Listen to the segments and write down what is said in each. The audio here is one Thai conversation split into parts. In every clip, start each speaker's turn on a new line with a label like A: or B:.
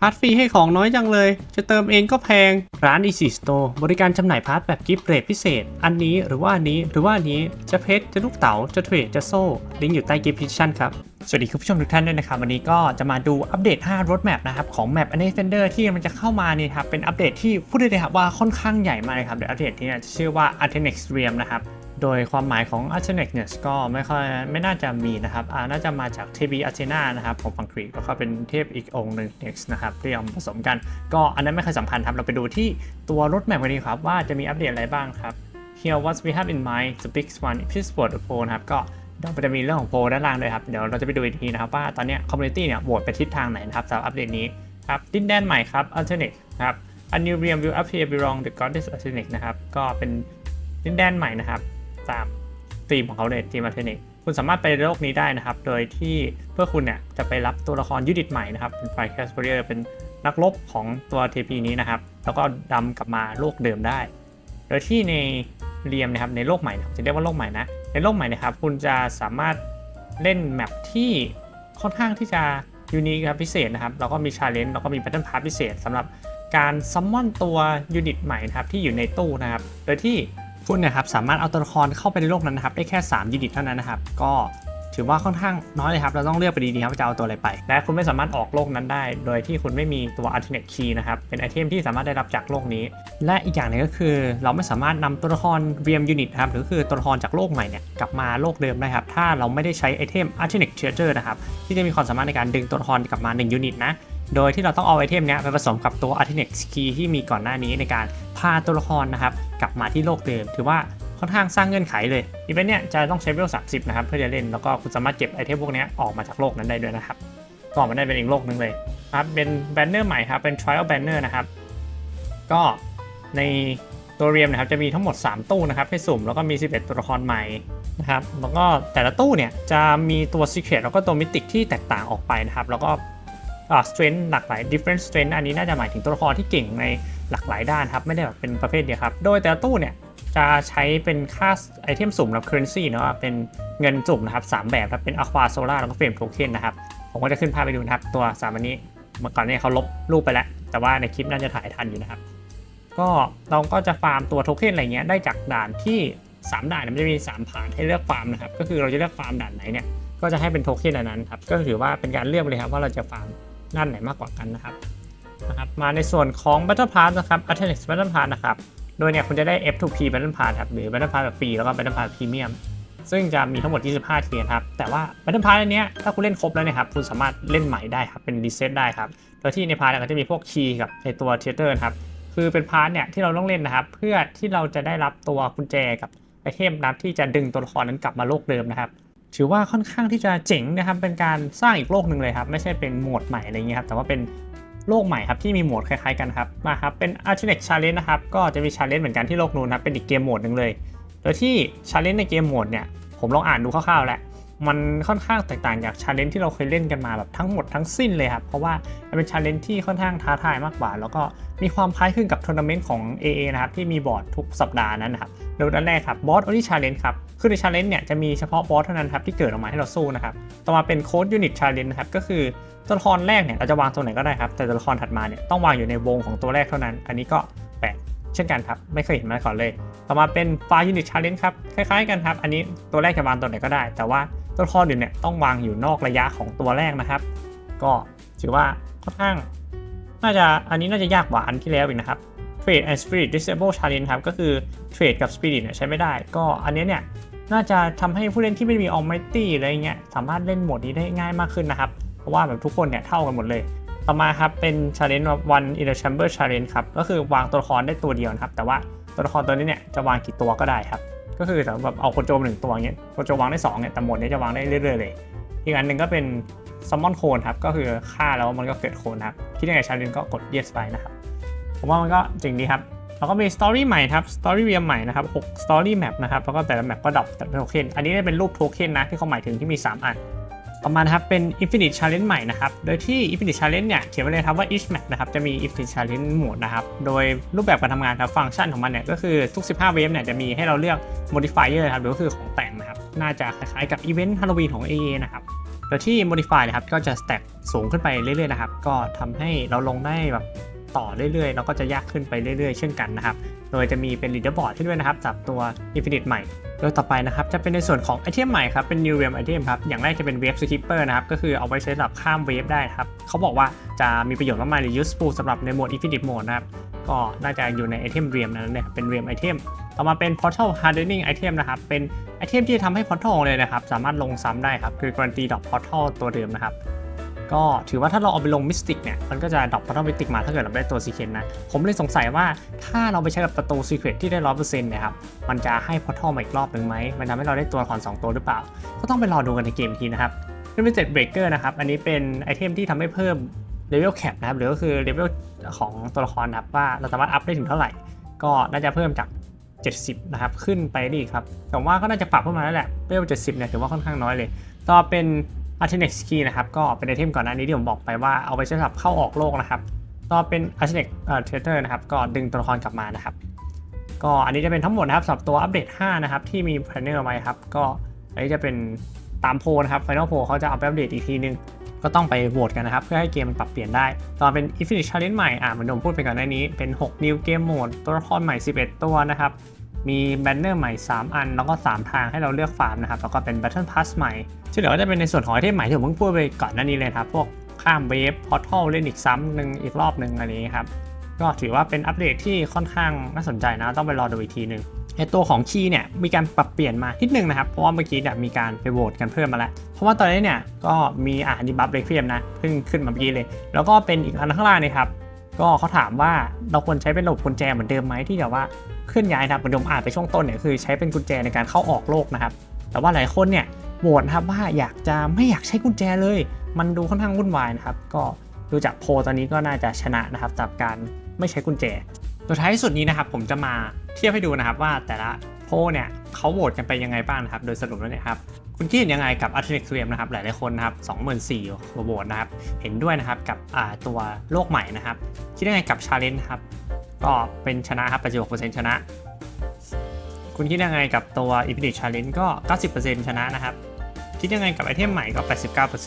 A: พาร์ทฟรีให้ของน้อยจังเลย จะเติมเองก็แพง ร้าน Easy Store บริการจำหน่ายพาร์ทแบบกิฟต์เรทพิเศษ อันนี้หรือว่าอันนี้หรือว่าอันนี้ จะเพชร จะลูกเต๋า จะเทรด จะโซ่ ลิงก์อยู่ใต้กิฟต์พิชชั่นครับ สวัสดีคุณผู้ชมทุกท่านด้วยนะครับ วันนี้ก็จะมาดูอัปเดต 5 rod map นะครับ ของ map a n d e f e n d e r ที่มันจะเข้ามานี่ครับ เป็นอัปเดตที่พูดได้เลยครับว่าค่อนข้างใหญ่มากเลยครับเดี๋ยวอัปเดตที่จะชื่อว่า a t e n e x Realm นะครับ โดยความหมายของ a t h e n e เนี่ยก็ไม่ค่อยไม่น่าจะมีนะครับน่าจะมาจากเทพีอาเทนานะครับของฝั่งกรีกแล้วก็เป็นเทพอีกองค์หนึ่ง Nex นะครับที่เอามผสมกัน ก็อันนั้นไม่ค่อยสำคัญครับ เราไปดูที่ตัวรถแมพกันดีครับ ว่าจะมีอัปเดตอะไรบ้างครับ Here what we have in mind the big one is for the poll นะครับก็เดี๋ยวจะมีเรื่องของโพลด้านล่างด้วยครับ เดี๋ยวเราจะไปดูอีกทีนะครับว่าตอนนี้คอมมูนิตี้เนี่ยโหวตไปทิศทางไหนนะครับสำหรับอัปเดตนี้ครับดินแดนใหม่ครับ Alternate ครับ A new realm will appear belong the goddess Alternate นะครับก็เป็นดินแดนใหม่นะครับ ตามธีมของเขาเลยทีมอัลเทเนตคุณสามารถไปโลกนี้ได้นะครับ โดยที่เพื่อคุณเนี่ยจะไปรับตัวละครยูนิตใหม่นะครับ เป็นไฟแคสเปอร์เป็นนักรบของตัวเทพีนี้นะครับ แล้วก็ดำกลับมาโลกเดิมได้ โดยที่ในเรียมนะครับในโลกใหม่นะครับจะเรียกว่าโลกใหม่นะในโลกใหม่นะครับ คุณจะสามารถเล่นแมปที่ค่อนข้างที่จะยูนิคครับพิเศษนะครับแล้วก็มีชาเลนจ์แล้วก็มีแพทเทิร์นพาร์ทพิเศษสำหรับการซัมมอนตัวยูนิตใหม่นะครับที่อยู่ในตู้นะครับ โดยที่ คุณเนะครับสามารถเอาตัวละครเข้าไปในโลกนั้นนะครับได้แค่ 3 ยูนิตเท่านั้นนะครับ ก็ถือว่าค่อนข้างน้อยเลยครับ เราต้องเลือกไปดีๆครับว่าจะเอาตัวอะไรไป และคุณไม่สามารถออกโลกนั้นได้ โดยที่คุณไม่มีตัว alternate key นะครับ เป็นไอเทมที่สามารถได้รับจากโลกนี้ และอีกอย่างหนึงก็คือ เราไม่สามารถนำตัวละคร VM unit ครับ หรือคือตัวละครจากโลกใหม่เนี่ยกลับมาโลกเดิมได้ครับ ถ้าเราไม่ได้ใช้ไอเทม alternate treasure นะครับ ที่จะมีความสามารถในการดึงตัวละครกลับมา1ยูนิตนะ โดยที่เราต้องเอาไอเทมเนี้ยไปผสมกับตัว Artinex Key ที่มีก่อนหน้านี้ในการพาตัวละครนะครับกลับมาที่โลกเดิม ถือว่าค่อนข้างสร้างเงื่อนไขเลยอีเวนต์เนี้ยจะต้องใช้เวล30 นะครับ เพื่อจะเล่นแล้วก็คุณสามารถเก็บไอเทมพวกนี้ออกมาจากโลกนั้นได้ด้วยนะครับก็ออกมาได้เป็นอีกโลกหนึงเลยครับเป็นแบนเนอร์ใหม่ครับเป็น Trial Banner นะครับก็ในตัวเรียมนะครับจะมีทั้งหมด 3 ตู้นะครับให้สุ่มแล้วก็มี 11 ตัวละครใหม่นะครับแล้วก็แต่ละตู้เนี่ยจะมีตัว Secret แล้วก็ตัว Mythic ที่แตกต่างออกไปนะครับแล้วก็ อ่า strength หลากหลาย different strength อันนี้น่าจะหมายถึงตัวละครที่เก่งในหลากหลายด้านครับ ไม่ได้แบบเป็นประเภทเดียวครับ โดยแต่ละตู้เนี่ยจะใช้เป็นค่าไอเทมสุ่มนะครับ currency เนอะเป็นเงินสุ่มนะครับสามแบบครับเป็น aqua solar แล้วก็ frame token นะครับ ผมก็จะขึ้นภาพไปดูนะครับ ตัวสามอันนี้เมื่อก่อนเนี่ยเขาลบรูปไปแล้ว แต่ว่าในคลิปน่าจะถ่ายทันอยู่นะครับ ก็เราก็จะฟาร์มตัวโทเค็นอะไรเงี้ยได้จากด่านที่ 3 ด่านเนี่ยมันจะมี 3 ผ่านให้เลือกฟาร์มนะครับ ก็คือเราจะเลือกฟาร์มด่านไหนเนี่ยก็จะให้เป็นโทเค็นอันนั้นครับก็ถือว่าเป็นการเลือกเลยครับว่าเราจะฟาร์ม ด้านไหนมากกว่ากันนะครับนะครับ มาในส่วนของ Battle Pass นะครับ a t h e n e x Battle Pass นะครับ โดยเนี่ยคุณจะได้ F2P Battle Pass ครับหรือ Battle Pass แบบฟรีแล้วก็ Battle Pass Premium ซึ่งจะมีทั้งหมด 25 เทียร์ครับ แต่ว่า Battle Pass อันนี้ถ้าคุณเล่นครบแล้วนะครับ คุณสามารถเล่นใหม่ได้ครับ เป็นรีเซ็ตได้ครับ โดยที่ในพาร์ทก็จะมีพวกคีย์กับในตัวเทเตอร์ครับ คือเป็นพาร์ทเนี่ยที่เราต้องเล่นนะครับ เพื่อที่เราจะได้รับตัวกุญแจกับไอเทมนับที่จะดึงตัวละครนั้นกลับมาโลกเดิมนะครับ ถือว่าค่อนข้างที่จะเจ๋งนะครับ เป็นการสร้างอีกโลกหนึ่งเลยครับ ไม่ใช่เป็นโหมดใหม่อะไรเงี้ยครับ แต่ว่าเป็นโลกใหม่ครับที่มีโหมดคล้ายๆกันครับ มาครับ เป็น a r t i n e x Challenge นะครับ ก็จะมี Challenge เหมือนกันที่โลกนู้นครับ เป็นอีกเกมโหมดหนึ่งเลย โดยที่ Challenge ในเกมโหมดเนี่ย ผมลองอ่านดูคร่าวๆแล้ว มันค่อนข้างแตกต่างจาก Challenge ที่เราเคยเล่นกันมาแบบทั้งหมดทั้งสิ้นเลยครับ เพราะว่ามันเป็น Challenge ที่ค่อนข้างท้าทายมากกว่า แล้วก็มีความคล้ายคลึงกับทัวร์นาเมนต์ของ AA นะครับที่มีบอร์ดทุกสัปดาห์นั้นนะครับโดยด้านแรกครับบอสออริชาเลนจ์ครับคือในชาเลนจ์เนี่ยจะมีเฉพาะบอสเท่านั้นครับที่เกิดออกมาให้เราสู้นะครับต่อมาเป็นโค้ดยูนิตชาเลนจ์นะครับก็คือตัวละครแรกเนี่ยเราจะวางตัวไหนก็ได้ครับแต่ตัวละครถัดมาเนี่ยต้องวางอยู่ในวงของตัวแรกเท่านั้น อันนี้ก็แปลกเช่นกันครับ ไม่เคยเห็นมาก่อนเลย ต่อมาเป็นไฟยูนิตชาเลนจ์ครับ คล้ายๆกันครับ อันนี้ตัวแรกจะวางตัวไหนก็ได้ แต่ว่า ตัวละครอื่นเนี่ยต้องวางอยู่นอกระยะของตัวแรกนะครับ ก็ถือว่าค่อนข้าง น่าจะอันนี้น่าจะยากกว่าอันที่แล้วอีกนะครับ Trade and Spirit Disable Challenge ครับก็คือ Trade กับ Spirit เนี่ยใช้ไม่ได้ ก็อันนี้เนี่ยน่าจะทำให้ผู้เล่นที่ไม่มี Almighty อะไรเงี้ยสามารถเล่นโหมดนี้ได้ง่ายมากขึ้นนะครับ เพราะว่าแบบทุกคนเนี่ยเท่ากันหมดเลย ต่อมาครับเป็น Challenge One in the Chamber Challenge ครับก็คือวางตัวละครได้ตัวเดียวนะครับ แต่ว่าตัวละครตัวนี้เนี่ยจะวางกี่ตัวก็ได้ครับ ก็คือแบบแบบเอาโคโจมหนึ่งตัวเงี้ยโคโจวางได้2เนี่ยแต่หมดนี้จะวางได้เรื่อยๆเลย อีกอันหนึ่งก็เป็นซัมมอนโคนครับ ก็คือฆ่าแล้วมันก็เกิดโคนครับ คิดยังไงชาลินก็กด yes ไปนะครับ ผมว่ามันก็จริงดีครับ แล้วก็มีสตอรี่ใหม่ครับ สตอรี่เวียมใหม่นะครับ6สตอรี่แมปนะครับ แล้วก็แต่ละแมปก็ดรอปแต่โทเค็น อันนี้เป็นรูปโทเค็นนะที่เขาหมายถึงที่มี 3 อัน ต่อมานะครับเป็น Infinite Challenge ใหม่นะครับ โดยที่ Infinite Challenge เนี่ยเขียนไว้เลยครับว่า each map นะครับจะมี Infinite Challenge โหมดนะครับ โดยรูปแบบการทำงานครับฟังก์ชันของมันเนี่ยก็คือทุก 15 เวฟเนี่ยจะมีให้เราเลือก modifier ครับหรือก็คือของแต่งนะครับ น่าจะคล้ายๆกับอีเวนต์ฮาโลวีนของ AA นะครับ โดยที่ modify นะครับก็จะ stack สูงขึ้นไปเรื่อยๆนะครับ ก็ทำให้เราลงได้แบบต่อเรื่อยๆ แล้วก็จะยากขึ้นไปเรื่อยๆ เช่นกันนะครับ โดยจะมีเป็น leaderboard ให้ด้วยนะครับจากตัว Infinite ใหม่โดยต่อไปนะครับจะเป็นในส่วนของไอเทมใหม่ครับเป็น New Realm Item ครับอย่างแรกจะเป็น Wave Skipper นะครับก็คือเอาไว้ใช้สำหรับข้ามเวฟได้ครับเขาบอกว่าจะมีประโยชน์มากๆเลย useful สำหรับในโหมด Infinite Mode นะครับก็น่าจะอยู่ในไอเทม Realm นั้นเนี่ยเป็น Realm Item ต่อมาเป็น Portal Hardening Item นะครับ เป็นไอเทมที่ทำให้ Portal เลยนะครับ สามารถลงซ้ำได้ครับ คือการันตีดอก Portal ตัวเดิมนะครับ ก็ถือว่าถ้าเราเอาไปลงมิสติกเนี่ย มันก็จะดรอปพัตเตอร์มิสติกมาถ้าเกิดเราได้ตัวซีเคนนะ ผมเลยสงสัยว่าถ้าเราไปใช้กับประตูซีเครตที่ได้ร้อยเปอร์เซ็นต์นี่ยครับ มันจะให้พอร์ทัลมาอีกรอบหนึ่งไหม มันทำให้เราได้ตัวละคร2ตัวหรือเปล่า ก็ต้องไปรอดูกันในเกมทีนะครับ Limited Breaker นะครับ อันนี้เป็นไอเทมที่ทำให้เพิ่มเลเวลแคปนะครับหรือก็คือเลเวลของตัวละครนะครับว่าเราสามารถอัพได้ถึงเท่าไหร่ ก็น่าจะเพิ่มจาก 70 นะครับ ขึ้นไปได้อีกครับแต่ว่าก็น่าจะปรับขึ้นมาแล้วแหละเลเวล70เนี่ยถือว่าค่อนข้างน้อยเลย ต่อเป็น a r t e n e x Key นะครับก็เป็นไอเทมก่อนหน้านี้ที่ผมบอกไปว่าเอาไปใช้สำหรับเข้าออกโลกนะครับต่อเป็น a r t e n e x Theater นะครับก็ดึงตัวละครกลับมานะครับก็อันนี้จะเป็นทั้งหมดนะครับสำหรับตัวอัปเดต 5 นะครับ ที่มีแพนเนอร์ไว้ครับ ก็อันนี้จะเป็นตามโพลนะครับ Final Poll เขาจะเอาไปอัปเดตอีกทีนึง ก็ต้องไปโหวตกันนะครับ เพื่อให้เกมมันปรับเปลี่ยนได้ต่อเป็น Infinite Challenge ใหม่อ่าเหมือนผมพูดไปก่อนหน้านี้เป็น 6 New Game Mode ตัวละครใหม่ 11 ตัวนะครับ มีแบนเนอร์ใหม่ 3 อัน แล้วก็ 3 ทางให้เราเลือกฟาร์มนะครับ แล้วก็เป็น Battle Pass ใหม่ ที่เหลือก็จะเป็นในส่วนของไอเทมใหม่ที่ผมเพิ่งพูดไปก่อนหน้านี้เลยครับ พวกข้ามเวฟพอร์ทัลเล่นอีกซ้ำหนึ่งอีกรอบหนึ่งอะไรนี้ครับ ก็ถือว่าเป็นอัปเดตที่ค่อนข้างน่าสนใจนะ ต้องไปรอดูอีกทีหนึ่งในตัวของคีย์เนี่ยมีการปรับเปลี่ยนมานิดนึงนะครับ เพราะว่าเมื่อกี้เนี่ยมีการไปโหวตกันเพิ่มมาแล้ว เพราะว่าตอนนี้เนี่ยก็มีอ่านดีบัฟเรคเฟียมนะเพิ่งขึ้นมาเมื่อกี้เลย แล้วก็เป็นอีกอันข้างล่างนี่ครับ ก็เขาถามว่าเราควรใช้เป็นระบบกุญแจเหมือนเดิมไหมที่แบบว่าเคลื่อนย้ายนะครับเหมือนเดิมอ่านไปช่วงต้นเนี่ยคือใช้เป็นกุญแจในการเข้าออกโลกนะครับ แต่ว่าหลายคนเนี่ยโหวตนะครับว่าอยากจะไม่อยากใช้กุญแจเลย มันดูค่อนข้างวุ่นวายนะครับ ก็ดูจากโพลตอนนี้ก็น่าจะชนะนะครับจากการไม่ใช้กุญแจสุดท้ายสุดนี้นะครับผมจะมาเทียบให้ดูนะครับว่าแต่ละโพลเนี่ยเขาโหวตกันไปยังไงบ้างนะครับ โดยสรุปแล้วเนี่ยครับ คุณคิดยังไงกับ a r t e n e x r e a m นะครับ หลายๆคนนะครับ24,000กว่าโหวตนะครับ เห็นด้วยนะครับกับตัวโลกใหม่นะครับ คิดยังไงกับ Challenge ครับ ก็เป็นชนะครับ86%ชนะ คุณคิดยังไงกับตัว Infinite Challenge ก็ 90%ชนะนะครับ คิดยังไงกับไอเทมใหม่ก็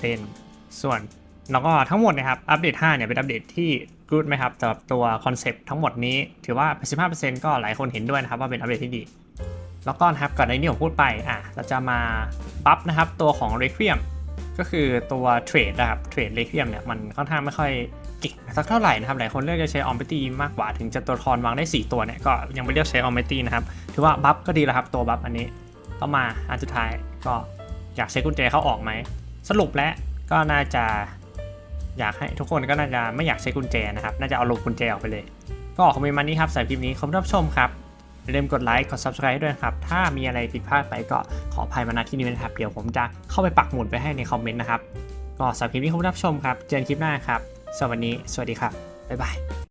A: 89%ส่วนแล้วก็ทั้งหมดนะครับ อัปเดต 5 เนี่ย เป็นอัปเดตที่กูดไหมครับสำหรับตัวคอนเซปต์ทั้งหมดนี้ ถือว่า85%ก็หลายคนเห็นด้วยนะครับว่าเป็นอัปเดตที่ดี แล้วก็นะครับก่อนในนี้ผมพูดไปอะเราจะมาบัฟนะครับตัวของ Requiem ก็คือตัวเทรดนะครับเทรด Requiem เนี่ยมันค่อนข้างไม่ค่อยเก่งสักเท่าไหร่นะครับหลายคนเลือกจะใช้ o m p e t y มากกว่าถึงจะตัวละครวางได้ 4 ตัวเนี่ยก็ยังไม่เลือกใช้ o m p e t y นะครับถือว่าบัฟก็ดีแล้วครับตัวบัฟอันนี้ต่อมาอันสุดท้ายก็อยากใช้กุญแจเข้าออกไหมสรุปแล้วก็น่าจะอยากให้ทุกคนก็น่าจะไม่อยากใช้กุญแจนะครับน่าจะเอาลงกุญแจออกไปเลย ก็ขอมีมันนี้ครับสำหรับคลิปนี้ขอบคุณที่รับชมครับ อย่าลืมกดไลค์กด subscribe ด้วยนะครับ ถ้ามีอะไรผิดพลาดไปก็ขออภัยมาณที่นี้นะครับ เดี๋ยวผมจะเข้าไปปักหมุดไปให้ในคอมเมนต์นะครับ ก็สำหรับคลิปนี้ขอบคุณที่รับชมครับ เจอกันคลิปหน้าครับสวัสดีสวัสดีครับบ๊ายบาย